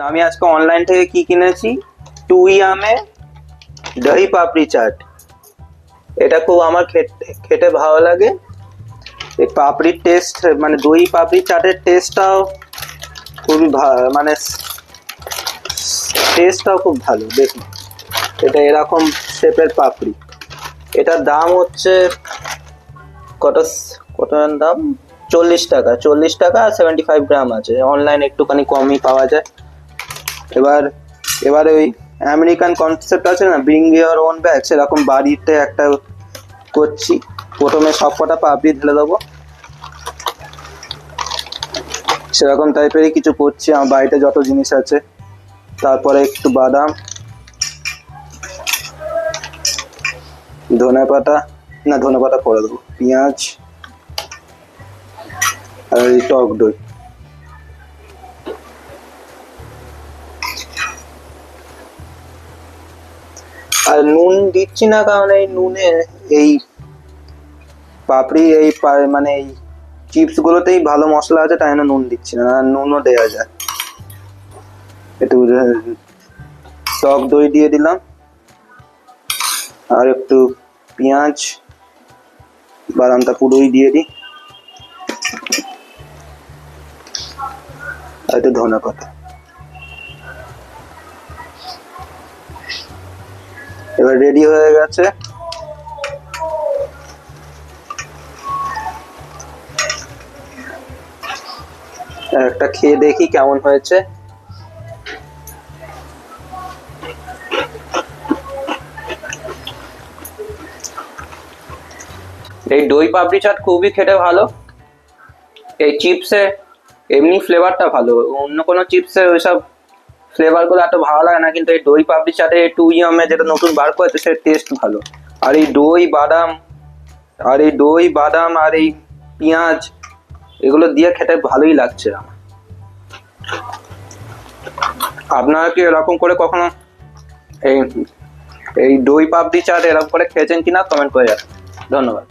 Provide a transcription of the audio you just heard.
আমি আজকে অনলাইন থেকে কি কিনেছি? টু ইয়ামে দহি পাপড়ি চাট। এটা খুব আমার খেতে ভালো লাগে। এই পাপড়ির টেস্ট মানে দই পাপড়ি চাটের টেস্টটাও খুবই ভা- মানে টেস্টটাও খুব ভালো, দেখুন। এটা এরকম শেপের পাপড়ি। এটার দাম হচ্ছে কত কত দাম? চল্লিশ টাকা চল্লিশ টাকা সেভেন্টি ফাইভ গ্রাম আছে। অনলাইন একটুখানি কমই পাওয়া যায়। এবার এবার ওই আমেরিকান কনসেপ্ট আছে না ব্রিং ইয়োর ওন ব্যাগ সেরকম বাড়িতে একটা করছি। প্রথমে সব কটা পাপড়ি ঢেলে দেবো। সেরকম টাইপেরই কিছু করছি, আমার বাড়িতে যত জিনিস আছে। তারপরে একটু বাদাম, ধনে পাতা, না ধনে পাতা পরে দেবো, পেঁয়াজ, আর টক দই। আর নুন দিচ্ছি না কারণ এই নুনে এই পাপড়ি, এই মানে এই চিপস গুলোতেই ভালো মশলা আছে, তাই না নুন দিচ্ছি না নুনও দেওয়া যায়। একটু, টক দই দিয়ে দিলাম। আর একটু পেঁয়াজ, বাদামটা পুরোই দিয়ে দিই। আর একটু ধনে পাতা এবার রেডি হয়ে গেছে। একটা খেয়ে দেখি কেমন হয়েছে। এই দই পাপড়ি চাট খুবই খেতে ভালো। এই চিপসে এমনি ফ্লেভারটা ভালো। অন্য কোনো চিপসে ওইসব ফ্লেভারগুলো এত ভালো লাগে না, কিন্তু এই দই পাপড়ি চাটে টু ইয়ামে যেটা নতুন বার করেছে সেটা টেস্ট ভালো। আর এই দই, বাদাম, আর এই দই, বাদাম, আর এই পেঁয়াজ, এগুলো দিয়ে খেতে ভালোই লাগছে আমার। আপনারা কি এরকম করে কখনো এই এই দই পাপড়ি চাট এরকম করে খেয়েছেন কিনা? কমেন্ট করে যান ধন্যবাদ।